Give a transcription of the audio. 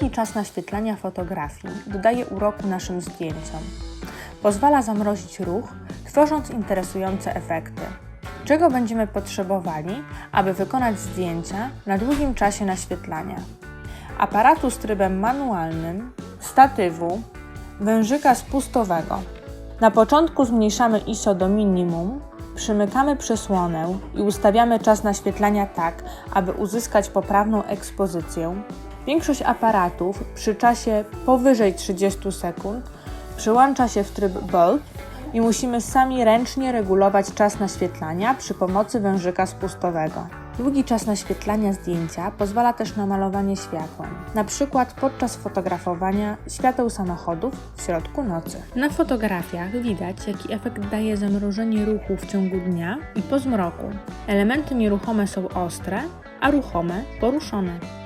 Długi czas naświetlania fotografii dodaje uroku naszym zdjęciom. Pozwala zamrozić ruch, tworząc interesujące efekty. Czego będziemy potrzebowali, aby wykonać zdjęcia na długim czasie naświetlania? Aparatu z trybem manualnym, statywu, wężyka spustowego. Na początku zmniejszamy ISO do minimum, przymykamy przysłonę i ustawiamy czas naświetlania tak, aby uzyskać poprawną ekspozycję. Większość aparatów przy czasie powyżej 30 sekund przyłącza się w tryb bulb i musimy sami ręcznie regulować czas naświetlania przy pomocy wężyka spustowego. Długi czas naświetlania zdjęcia pozwala też na malowanie światłem, na przykład podczas fotografowania świateł samochodów w środku nocy. Na fotografiach widać, jaki efekt daje zamrożenie ruchu w ciągu dnia i po zmroku. Elementy nieruchome są ostre, a ruchome poruszone.